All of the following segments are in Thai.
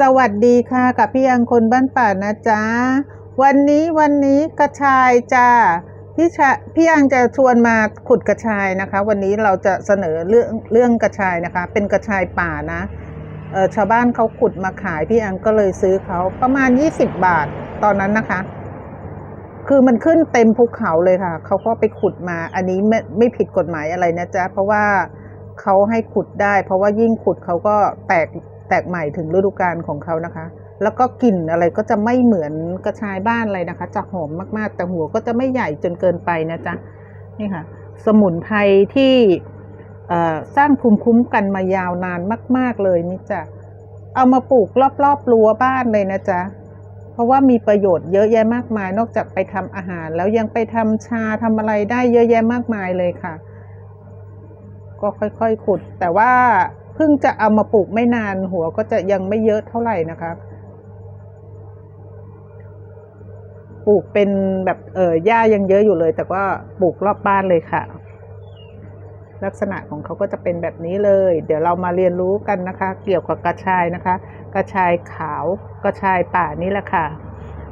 สวัสดีค่ะกับพี่ยังคนบ้านป่านะจ๊ะ วันนี้วันนี้กระชายจ้าพี่ชะพี่ยังจะชวนมาขุดกระชายนะคะ วันนี้เราจะเสนอเรื่องเรื่องกระชายนะคะ เป็นกระชายป่านะเออชาวบ้านเขาขุดมาขายพี่ยังก็เลยซื้อเขาประมาณ 20 บาทตอนนั้นนะคะ คือมันขึ้นเต็มภูเขาเลยค่ะเขาก็ไปขุดมา อันนี้ไม่ไม่ผิดกฎหมายอะไรนะจ๊ะเพราะว่าเขาให้ขุดได้ เพราะว่ายิ่งขุดเขาก็แตก แตกใหม่ถึงฤดูกาลของเขานะคะ แล้วก็กลิ่นอะไรก็จะไม่เหมือนกระชายบ้านเลยนะคะ จะหอมมากๆ แต่หัวก็จะไม่ใหญ่จนเกินไปนะจ๊ะนี่ค่ะ สมุนไพรที่สร้างภูมิคุ้มกันมายาวนานมาก ๆเลยนี่จ้ะเอามาปลูกรอบๆรั้วบ้านเลยนะจ๊ะเพราะว่ามีประโยชน์เยอะแยะมากมาย นอกจากไปทำอาหาร แล้วยังไปทำชาทำอะไรได้เยอะแยะมากมายเลยค่ะ ก็ค่อยๆขุด แต่ว่า เพิ่งจะเอามาปลูกไม่นานหัวก็จะยังไม่เยอะเท่าไหร่นะคะ ปลูกเป็นแบบเออหญ้ายังเยอะอยู่เลย แต่ว่าปลูกรอบบ้านเลยค่ะ ลักษณะของเขาก็จะเป็นแบบนี้เลย เดี๋ยวเรามาเรียนรู้กันนะคะ เกี่ยวกับกระชายนะคะ กระชายขาวกระชายป่านี่แหละค่ะ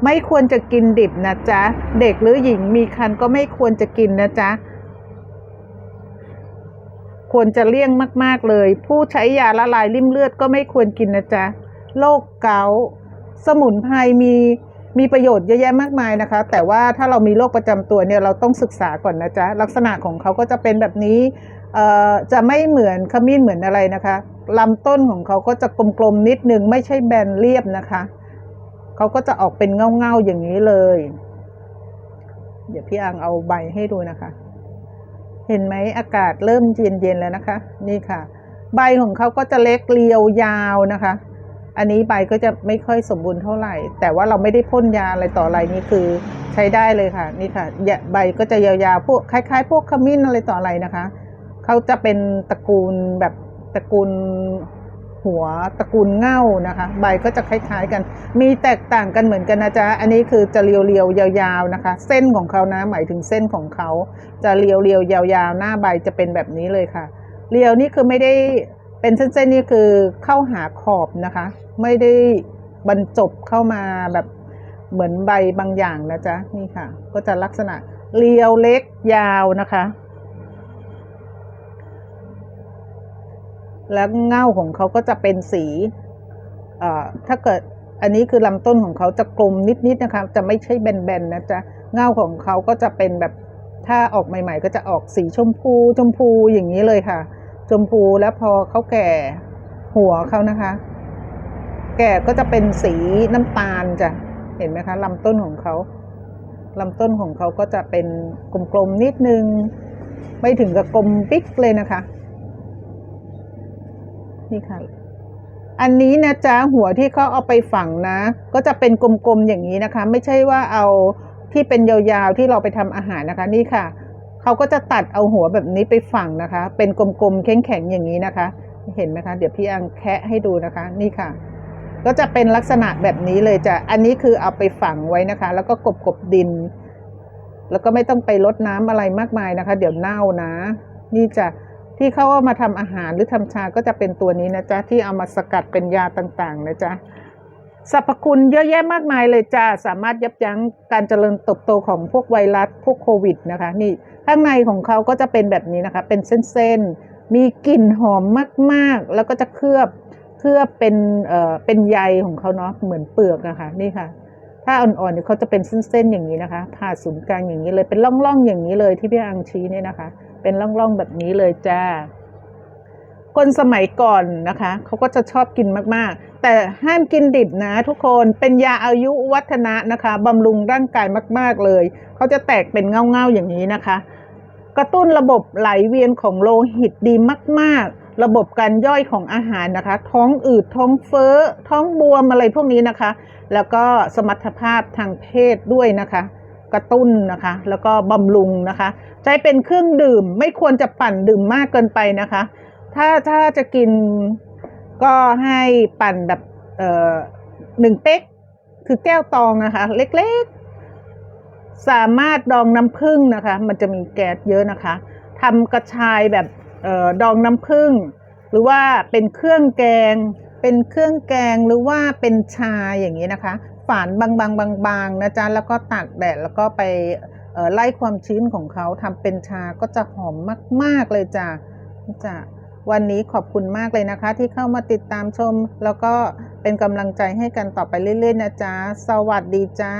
ไม่ควรจะกินดิบนะจ๊ะ เด็กหรือหญิงมีครรภ์ก็ไม่ควรจะกินนะจ๊ะ ควรจะเลี่ยงมาก ๆ เลย ผู้ใช้ยาละลายริ่มเลือดก็ไม่ควรกินนะจ๊ะโรคเกาต์สมุนไพรมีมีประโยชน์เยอะแยะมากมายนะคะ แต่ว่าถ้าเรามีโรคประจำตัวเนี่ยเราต้องศึกษาก่อนนะจ๊ะลักษณะของเขาก็จะเป็นแบบนี้เอ่อจะไม่เหมือนขมิ้นเหมือนอะไรนะคะลำต้นของเขาก็จะกลมๆนิดนึงไม่ใช่แบนเรียบนะคะเขาก็จะออกเป็นเงาๆอย่างนี้เลย เดี๋ยวพี่อังเอาใบให้ดูนะคะ เห็นไหมอากาศเริ่มเย็นๆแล้วนะคะ นี่ค่ะ ใบของเขาก็จะเล็กเรียวยาวนะคะ อันนี้ใบก็จะไม่ค่อยสมบูรณ์เท่าไหร่ แต่ว่าเราไม่ได้พ่นยาอะไรต่ออะไรนี่คือใช้ได้เลยค่ะ นี่ค่ะใบก็จะยาวๆพวกคล้ายๆ พวกขมิ้นอะไรต่ออะไรนะคะเขาจะเป็นตระกูลแบบตระกูล หัวตระกูลเง่านะคะ ใบก็จะคล้ายๆกัน มีแตกต่างกันเหมือนกันนะจ๊ะ อันนี้คือจะเรียวๆยาวๆนะคะ เส้นของเขานะหมายถึงเส้นของเขาจะเรียวๆยาวๆ หน้าใบจะเป็นแบบนี้เลยค่ะ เรียวนี่คือไม่ได้เป็นเส้นๆนี่คือเข้าหาขอบนะคะ ไม่ได้บรรจบเข้ามาแบบเหมือนใบบางอย่างนะจ๊ะนี่ค่ะ ก็จะลักษณะเรียวเล็กยาวนะคะ แล้วเง่าของเขาก็จะเป็นสีเอ่อถ้าเกิดอันนี้คือลำต้นของเขาจะกลมนิดๆนะคะ จะไม่ใช่แบนๆนะจ๊ะเง่าของเขาก็จะเป็นแบบถ้าออกใหม่ ๆ ก็จะออกสีชมพูชมพูอย่างนี้เลยค่ะ ชมพูแล้วพอเขาแก่หัวเขานะคะ แก่ก็จะเป็นสีน้ำตาลจ้ะเห็นไหมคะลำต้นของเขาลำต้นของเขาก็จะเป็นกลมๆนิดนึง ไม่ถึงกับกลมปิ๊กเลยนะคะ นี่ค่ะ อันนี้นะจ๊ะหัวที่เขาเอาไปฝังนะ ก็จะเป็นกลมๆอย่างนี้นะคะ ไม่ใช่ว่าเอาที่เป็นยาวๆที่เราไปทำอาหารนะคะนี่ค่ะเขาก็จะตัดเอาหัวแบบนี้ไปฝังนะคะ เป็นกลมๆแข็งๆอย่างนี้นะคะ เห็นไหมคะ เดี๋ยวพี่อังแคะให้ดูนะคะนี่ค่ะ ก็จะเป็นลักษณะแบบนี้เลยจ้ะอันนี้คือเอาไปฝังไว้นะคะ แล้วก็กบกบดิน แล้วก็ไม่ต้องไปรดน้ำอะไรมากมายนะคะ เดี๋ยวเน่านะ นี่จะ ที่เขาเอามาทำอาหารหรือทำชาก็จะเป็นตัวนี้นะจ๊ะที่เอามาสกัดเป็นยาต่างๆนะจ๊ะสรรพคุณเยอะแยะมากมายเลยจ้าสามารถยับยั้งการเจริญเติบโตของพวกไวรัสพวกโควิดนะคะ นี่ข้างในของเขาก็จะเป็นแบบนี้นะคะ เป็นเส้นๆ มีกลิ่นหอมมากๆ แล้วก็จะเคลือบเคลือบเป็นเอ่อเป็นใยของเขาเนาะเหมือนเปลือกนะคะนี่ค่ะ ถ้าอ่อนๆเนี่ยเขาจะเป็นเส้นๆอย่างนี้นะคะ ผ่าศูนย์กลางอย่างนี้เลย เป็นร่องๆอย่างนี้เลยที่พี่อังชี้เนี่ยนะคะ เป็นร่องๆแบบนี้เลยจ้า คนสมัยก่อนนะคะเขาก็จะชอบกินมากๆ แต่ห้ามกินดิบนะทุกคน เป็นยาอายุวัฒนะนะคะบำรุงร่างกายมาก ๆเลย เขาจะแตกเป็นเงาๆอย่างนี้นะคะ กระตุ้นระบบไหลเวียนของโลหิตดีมาก ๆ ระบบการย่อยของอาหารนะคะ ท้องอืดท้องเฟ้อ ท้องบวมอะไรพวกนี้นะคะ แล้วก็สมรรถภาพทางเพศด้วยนะคะ กระตุ้นนะคะ แล้วก็บำรุงนะคะ ใช้เป็นเครื่องดื่มไม่ควรจะปั่นดื่มมากเกินไปนะคะ ถ้าถ้าจะกินก็ให้ปั่นแบบเอ่อหนึ่งเป๊กคือแก้วตองนะคะ เล็กๆ สามารถดองน้ำผึ้งนะคะ มันจะมีแก๊สเยอะนะคะทำกระชายแบบ ออดองน้ำผึ้งหรือว่าเป็นเครื่องแกง เป็นเครื่องแกงหรือว่าเป็นชาอย่างนี้นะคะ ฝานบางๆๆๆนะจ๊ะแล้วก็ตากแดดแล้วก็ไปไล่ความชื้นของเขาทำเป็นชาก็จะหอมมาก ๆเลยจ้ะจ้ะวันนี้ขอบคุณมากเลยนะคะ ที่เข้ามาติดตามชม แล้วก็เป็นกำลังใจให้กันต่อไปเรื่อยๆนะจ๊ะ สวัสดีจ้า